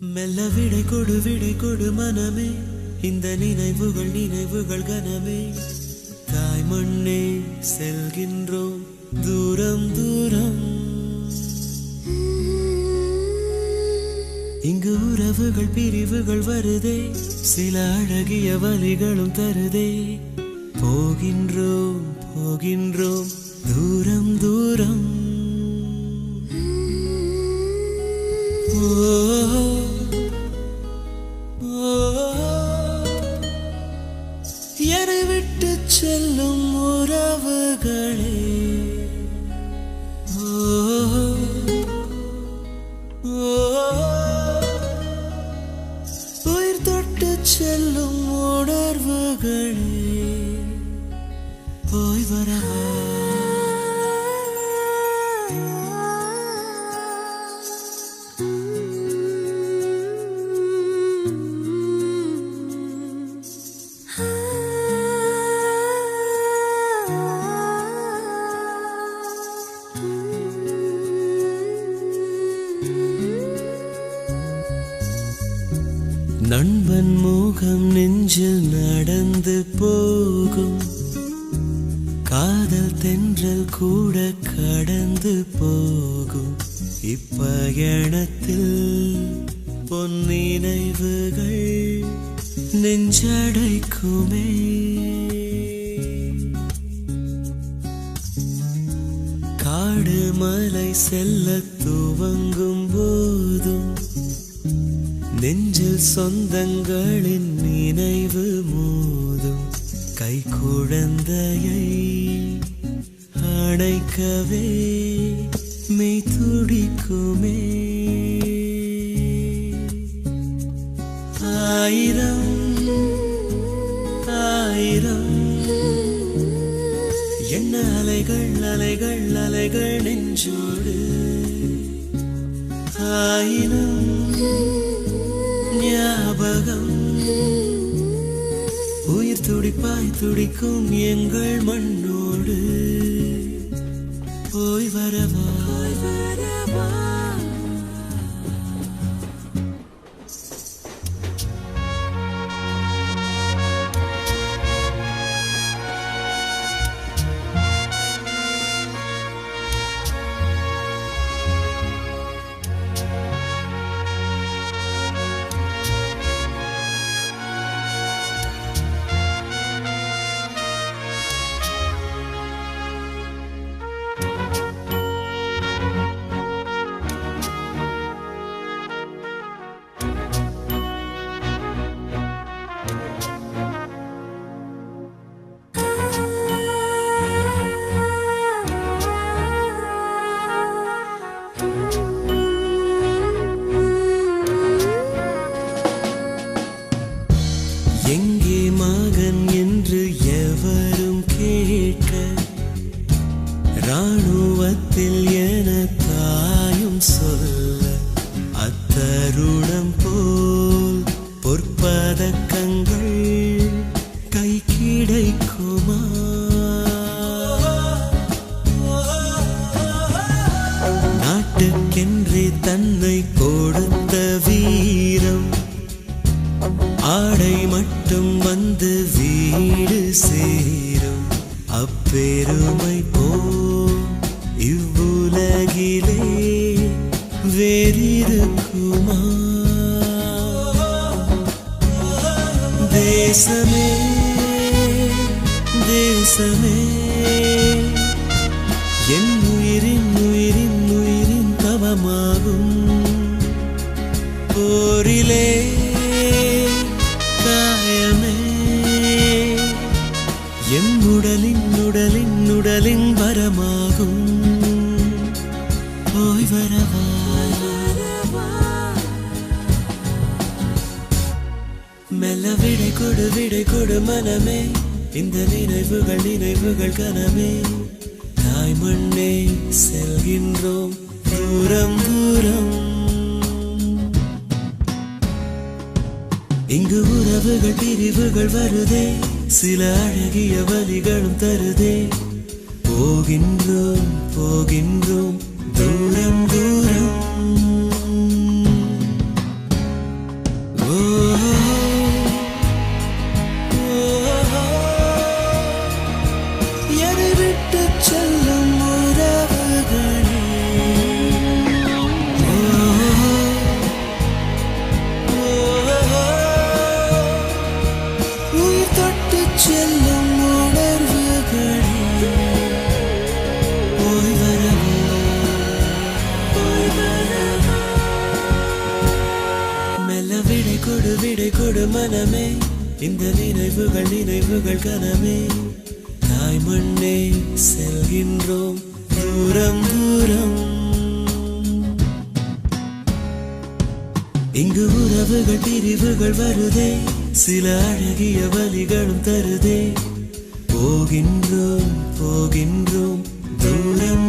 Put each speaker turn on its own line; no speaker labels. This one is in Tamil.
மெல்ல விடை கொடு விடை கொடு மனமே. இந்த நினைவுகள் நினைவுகள் கனமே. தாய் மண்ணே செல்கின்றோம் தூரம் தூரம். இங்கு உறவுகள் பிரிவுகள் வருதே. சில அழகிய வழிகளும் தருதே. போகின்றோம் போகின்றோம் தூரம் தூரம். செல்லும் உறவுகளே. உயிர் தொட்டு செல்லும் உணர்வுகளே. போய் வரவா நண்பன் முகம் நெஞ்சில் நடந்து போகும். காதல் தென்றல் கூட கடந்து போகும். இப்பயணத்தில் பொன்னினைவுகள் நெஞ்சடைக்குமே. காடு மலை செல்ல துவங்கும் போதும் நெஞ்சில் சொந்தங்களின் நினைவு மோதும் கை குழந்தையை அணைக்கவே மெய் துடிக்குமே. ஆயிரம் ஆயிரம். என்ன அலைகள் அலைகள் அலைகள் நெஞ்சோடு. ஆயிரம். ஞாபகம் உயிர் துடிப்பாய் துடிக்கும் எங்கள் மண்ணோடு. போய் வரவா? கேட்க ராணுவத்தில் என தாயும் சொல்ல அத்தருணம் போல் பொற்பதக்கங்கள் கை கிடைக்குமா? நாட்டுக்கென்றே தன்னை கொடுத்த வீரம் ஆடை மட்டும் வந்து வீடு சேரும். அப்பெருமை போ இவ்வுலகிலே வேறிருக்குமா? தேசமே தேசமே என் உயிரின் உயிரின் உயிரின் தவமாகும். உடலின் உடலின் உடலின் வரமாகும். போய் வரவா. மெல்ல விடை கொடு விடை கொடு மனமே. இந்த நினைவுகள் நினைவுகள் கனமே. தாய் மண்ணே செல்கின்றோம் தூரம் தூரம். இங்கு உறவுகள் பிரிவுகள் வருதே. சில அழகிய வழிகளும் தருதே. போகின்றோம் போகின்றோம். இந்த நினைவுகள் நினைவுகள் கனமே. தாய் மண்ணே செல்கின்றோம் தூரம் தூரம். இங்கு உறவுகள் பிரிவுகள் வருதே. சில அழகிய வழிகளும் தருதே. போகின்றோம் போகின்றோம் தூரம்